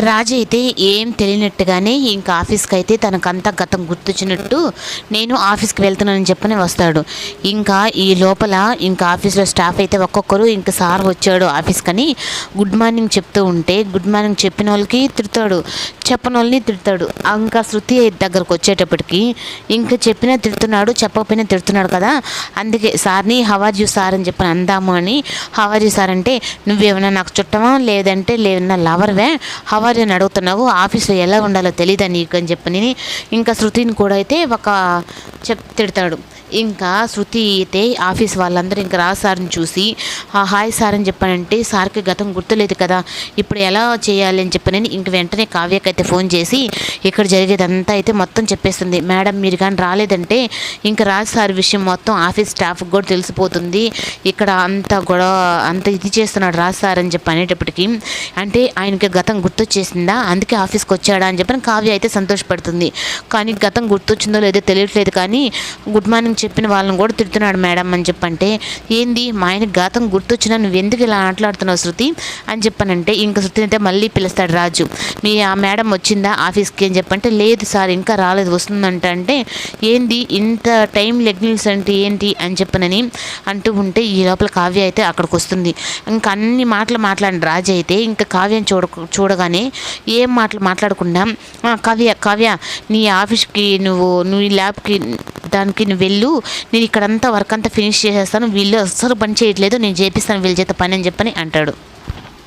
రాజు అయితే ఏం తెలియనట్టుగానే ఇంకా ఆఫీస్కి అయితే తనకంతా గతం గుర్తొచ్చినట్టు నేను ఆఫీస్కి వెళ్తున్నానని చెప్పని వస్తాడు. ఇంకా ఈ లోపల ఇంకా ఆఫీస్లో స్టాఫ్ అయితే ఒక్కొక్కరు ఇంకా సార్ వచ్చాడు ఆఫీస్కని. గుడ్ మార్నింగ్ చెప్తూ ఉంటే గుడ్ మార్నింగ్ చెప్పిన వాళ్ళకి తిడతాడు. చెప్పని వాళ్ళని తిడతాడు. ఇంకా శృతి దగ్గరకు వచ్చేటప్పటికి ఇంకా చెప్పినా తిడుతున్నాడు చెప్పకపోయినా తిడుతున్నాడు కదా. అందుకే సార్ని హవార్ యూ సార్ అని చెప్పని అందాము అని. హవార్ యూ సార్ అంటే నువ్వేమైనా నాకు చుట్టమా? లేదంటే లేదన్నా లవర్వే? హవార్ యూ అడుగుతున్నావు ఆఫీస్లో ఎలా ఉండాలో తెలియదా నీకు అని చెప్పని ఇంకా శృతిని కూడా అయితే ఒక చెప్ తిడతాడు. ఇంకా శృతి అయితే ఆఫీస్ వాళ్ళందరూ ఇంకా రా సార్ని చూసి "ఆ, హాయ్ సార్ అని చెప్పానంటే సార్కి గతం గుర్తులేదు కదా ఇప్పుడు ఎలా చేయాలి అని చెప్పనని ఇంక వెంటనే కావ్యకైతే ఫోన్ చేసి ఇక్కడ జరిగేదంతా అయితే మొత్తం చెప్పేస్తుంది. మేడం మీరు కానీ రాలేదంటే ఇంకా రాజ్ సార్ విషయం మొత్తం ఆఫీస్ స్టాఫ్కి కూడా తెలిసిపోతుంది. ఇక్కడ అంత గొడవ అంత ఇది చేస్తున్నాడు రాజ్ సార్ అని చెప్పి అనేటప్పటికి అంటే ఆయనకి గతం గుర్తొచ్చేసిందా? అందుకే ఆఫీస్కి వచ్చాడా? అని చెప్పని కావ్య అయితే సంతోషపడుతుంది. కానీ గతం గుర్తొచ్చిందో లేదో తెలియట్లేదు కానీ అని గుడ్ మార్నింగ్ చెప్పిన వాళ్ళని కూడా తిడుతున్నాడు మేడం అని చెప్పంటే ఏంది? మా ఆయన ఘాతం గుర్తొచ్చినా నువ్వు ఎందుకు ఇలా మాట్లాడుతున్నావు శృతి? అని చెప్పానంటే ఇంకా శృతిని అయితే మళ్ళీ పిలుస్తాడు రాజు. మీ ఆ మేడం వచ్చిందా ఆఫీస్కి? అని చెప్పంటే లేదు సార్ ఇంకా రాలేదు. వస్తుందంట అంటే ఏంది? ఇంత టైం లెగ్నల్స్ అంటే ఏంటి? అని చెప్పనని అంటూ ఉంటే ఈ లోపల కావ్య అయితే అక్కడికి వస్తుంది ఇంకా అన్ని మాటలు మాట్లాడిన రాజు అయితే ఇంకా కావ్యం చూడ చూడగానే ఏం మాటలు మాట్లాడకుండా కావ్య కావ్య నీ ఆఫీస్కి నువ్వు నువ్వు ఈ ల్యాబ్కి దానికి నువ్వు వెళ్ళు. నేను ఇక్కడంతా వర్క్ అంతా ఫినిష్ చేసేస్తాను. వీళ్ళు అస్సలు పని చేయట్లేదు. నేను చేపిస్తాను వీళ్ళ చేత పని అని చెప్పని అంటాడు.